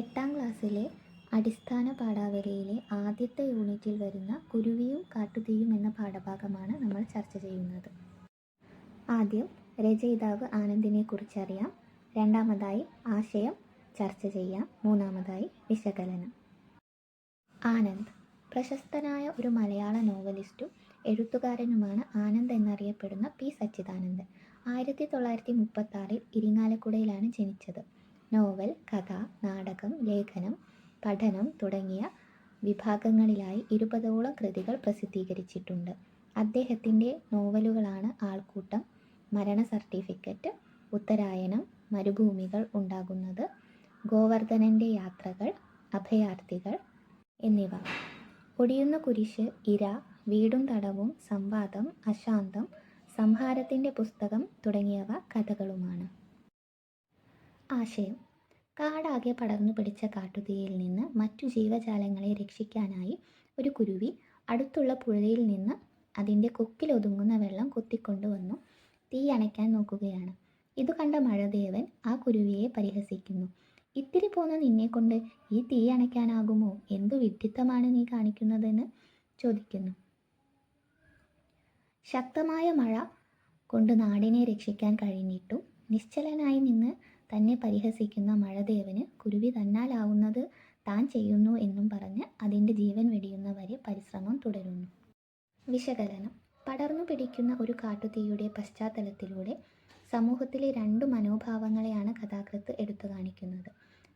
എട്ടാം ക്ലാസ്സിലെ അടിസ്ഥാന പാഠാവലിയിലെ ആദ്യത്തെ യൂണിറ്റിൽ വരുന്ന കുരുവിയും കാട്ടുതീയും എന്ന പാഠഭാഗമാണ് നമ്മൾ ചർച്ച ചെയ്യുന്നത്. ആദ്യം രചയിതാവ് ആനന്ദിനെ കുറിച്ചറിയാം. രണ്ടാമതായി ആശയം ചർച്ച ചെയ്യാം. മൂന്നാമതായി വിശകലനം. ആനന്ദ് പ്രശസ്തനായ ഒരു മലയാള നോവലിസ്റ്റും എഴുത്തുകാരനുമാണ് ആനന്ദ് എന്നറിയപ്പെടുന്ന പി. സച്ചിദാനന്ദൻ ആയിരത്തി തൊള്ളായിരത്തി മുപ്പത്തി ആറിൽ ഇരിങ്ങാലക്കുടയിലാണ് ജനിച്ചത്. നോവൽ കഥ നാടകം ലേഖനം പഠനം തുടങ്ങിയ വിഭാഗങ്ങളിലായി ഇരുപതോളം കൃതികൾ പ്രസിദ്ധീകരിച്ചിട്ടുണ്ട്. അദ്ദേഹത്തിന്റെ നോവലുകളാണ് ആൾക്കൂട്ടം മരണ സർട്ടിഫിക്കറ്റ് ഉത്തരായനം മരുഭൂമികൾ ഉണ്ടാകുന്നത് ഗോവർദ്ധനന്റെ യാത്രകൾ അഭയാർത്ഥികൾ എന്നിവ. ഒടിയുന്ന കുരിശ് ഇര വീടും തടവും സംവാദം അശാന്തം സംഹാരത്തിന്റെ പുസ്തകം തുടങ്ങിയവ കഥകളുമാണ്. ആശയം. കാടാകെ പടർന്നു പിടിച്ച കാട്ടുതീയിൽ നിന്ന് മറ്റു ജീവജാലങ്ങളെ രക്ഷിക്കാനായി ഒരു കുരുവി അടുത്തുള്ള പുഴയിൽ നിന്ന് അതിന്റെ കൊക്കിലൊതുങ്ങുന്ന വെള്ളം കൊത്തിക്കൊണ്ടുവന്നു തീ അണയ്ക്കാൻ നോക്കുകയാണ്. ഇത് കണ്ട മഴദേവൻ ആ കുരുവിയെ പരിഹസിക്കുന്നു. ഇത്തിരി പോന്ന നിന്നെക്കൊണ്ട് ഈ തീ അണയ്ക്കാനാകുമോ? എന്തു വിഡ്ഢിത്തമാണ് നീ കാണിക്കുന്നതെന്ന്? ചോദിക്കുന്നു. ശക്തമായ മഴ കൊണ്ട് നാടിനെ രക്ഷിക്കാൻ കഴിഞ്ഞിട്ടും നിശ്ചലനായി നിന്ന് തന്നെ പരിഹസിക്കുന്ന മഴദേവന് കുരുവി തന്നാലാവുന്നത് താൻ ചെയ്യുന്നു എന്നും പറഞ്ഞ് അതിന്റെ ജീവൻ വെടിയുന്നവരെ പരിശ്രമം തുടരുന്നു. വിശകലനം. പടർന്നു പിടിക്കുന്ന ഒരു കാട്ടുതീയുടെ പശ്ചാത്തലത്തിലൂടെ സമൂഹത്തിലെ രണ്ടു മനോഭാവങ്ങളെയാണ് കഥാകൃത്ത് എടുത്തു കാണിക്കുന്നത്.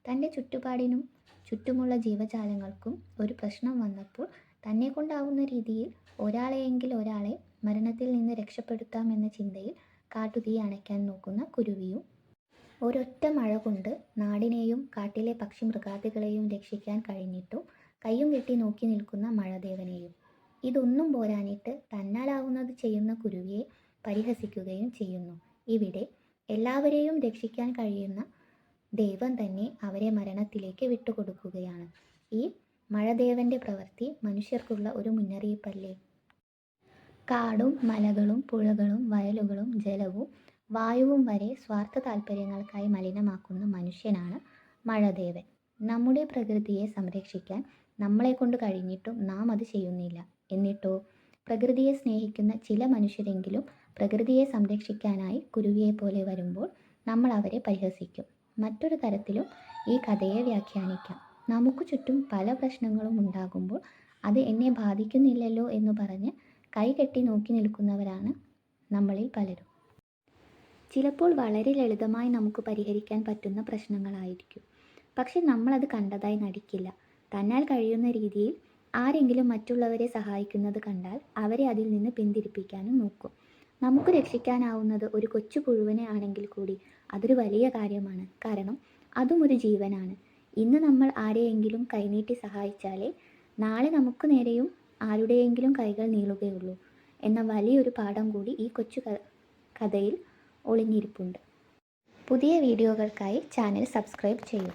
തന്റെ ചുറ്റുപാടിനും ചുറ്റുമുള്ള ജീവജാലങ്ങൾക്കും ഒരു പ്രശ്നം വന്നപ്പോൾ തന്നെ കൊണ്ടാവുന്ന രീതിയിൽ ഒരാളെയെങ്കിൽ ഒരാളെ മരണത്തിൽ നിന്ന് രക്ഷപ്പെടുത്താമെന്ന ചിന്തയിൽ കാട്ടുതീ അണയ്ക്കാൻ നോക്കുന്ന കുരുവിയും ഒരൊറ്റ മഴ കൊണ്ട് നാടിനെയും കാട്ടിലെ പക്ഷി മൃഗാദികളെയും രക്ഷിക്കാൻ കഴിഞ്ഞിട്ടും കയ്യും കെട്ടി നോക്കി നിൽക്കുന്ന മഴദേവനെയും. ഇതൊന്നും പോരാനിട്ട് തന്നാലാവുന്നത് ചെയ്യുന്ന കുരുവിയെ പരിഹസിക്കുകയും ചെയ്യുന്നു. ഇവിടെ എല്ലാവരെയും രക്ഷിക്കാൻ കഴിയുന്ന ദൈവം തന്നെ അവരെ മരണത്തിലേക്ക് വിട്ടുകൊടുക്കുകയാണ്. ഈ മഴദേവന്റെ പ്രവൃത്തി മനുഷ്യർക്കുള്ള ഒരു മുന്നറിയിപ്പല്ലേ? കാടും മലകളും പുഴകളും വയലുകളും ജലവും വായുവും വരെ സ്വാർത്ഥ താല്പര്യങ്ങൾക്കായി മലിനമാക്കുന്ന മനുഷ്യനാണ് മഴദേവൻ. നമ്മുടെ പ്രകൃതിയെ സംരക്ഷിക്കാൻ നമ്മളെ കൊണ്ട് കഴിഞ്ഞിട്ടും നാം അത് ചെയ്യുന്നില്ല. എന്നിട്ടോ? പ്രകൃതിയെ സ്നേഹിക്കുന്ന ചില മനുഷ്യരെങ്കിലും പ്രകൃതിയെ സംരക്ഷിക്കാനായി കുരുവിയെ പോലെ വരുമ്പോൾ നമ്മൾ അവരെ പരിഹസിക്കും. മറ്റൊരു തരത്തിലും ഈ കഥയെ വ്യാഖ്യാനിക്കാം. നമുക്ക് ചുറ്റും പല പ്രശ്നങ്ങളും ഉണ്ടാകുമ്പോൾ അത് എന്നെ ബാധിക്കുന്നില്ലല്ലോ എന്ന് പറഞ്ഞ് കൈകെട്ടി നോക്കി നിൽക്കുന്നവരാണ് നമ്മളിൽ പലരും. ചിലപ്പോൾ വളരെ ലളിതമായി നമുക്ക് പരിഹരിക്കാൻ പറ്റുന്ന പ്രശ്നങ്ങളായിരിക്കും. പക്ഷെ നമ്മളത് കണ്ടതായി നടിക്കില്ല. തന്നാൽ കഴിയുന്ന രീതിയിൽ ആരെങ്കിലും മറ്റുള്ളവരെ സഹായിക്കുന്നത് കണ്ടാൽ അവരെ അതിൽ നിന്ന് പിന്തിരിപ്പിക്കാനും നോക്കും. നമുക്ക് രക്ഷിക്കാനാവുന്നത് ഒരു കൊച്ചു പുഴുവിനെ ആണെങ്കിൽ കൂടി അതൊരു വലിയ കാര്യമാണ്. കാരണം അതും ഒരു ജീവനാണ്. ഇന്ന് നമ്മൾ ആരെയെങ്കിലും കൈനീട്ടി സഹായിച്ചാലേ നാളെ നമുക്ക് നേരെയും ആരുടെയെങ്കിലും കൈകൾ നീളുകയുള്ളൂ എന്ന വലിയൊരു പാഠം കൂടി ഈ കൊച്ചു കഥയിൽ ഒളിഞ്ഞിരിപ്പുണ്ട്. പുതിയ വീഡിയോകൾക്കായി ചാനൽ സബ്സ്ക്രൈബ് ചെയ്യൂ